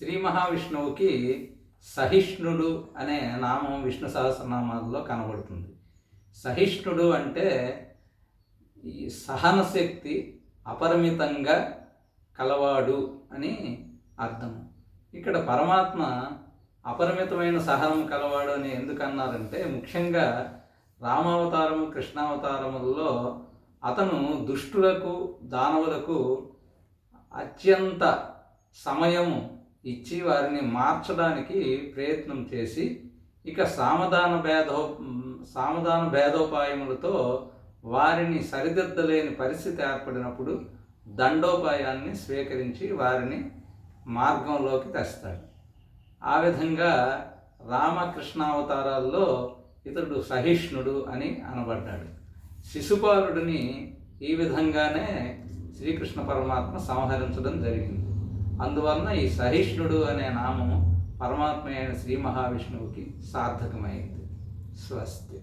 శ్రీ మహావిష్ణువుకి సహిష్ణుడు అనే నామం విష్ణు సహస్రనామాల్లో కనబడుతుంది. సహిష్ణుడు అంటే ఈ సహన శక్తి అపరిమితంగా కలవాడు అని అర్థం. ఇక్కడ పరమాత్మ అపరిమితమైన సహనం కలవాడు అని ఎందుకన్నారంటే ముఖ్యంగా రామావతారము కృష్ణావతారములలో అతను దుష్టులకు దానవులకు అత్యంత సమయము ఇచ్చి వారిని మార్చడానికి ప్రయత్నం చేసి ఇక సామధాన భేదో సామధాన భేదోపాయములతో వారిని సరిదిద్దలేని పరిస్థితి ఏర్పడినప్పుడు దండోపాయాన్ని స్వీకరించి వారిని మార్గంలోకి తెస్తాడు. ఆ విధంగా రామకృష్ణ అవతారాల్లో ఇతడు సహిష్ణుడు అని అనబడ్డాడు. శిశుపాలుడిని ఈ విధంగానే శ్రీకృష్ణ పరమాత్మ సంహరించడం జరిగింది. అందువలన ఈ సహిష్ణుడు అనే నామము పరమాత్మ అయిన శ్రీ మహావిష్ణువుకి సార్థకమైంది. స్వస్తి.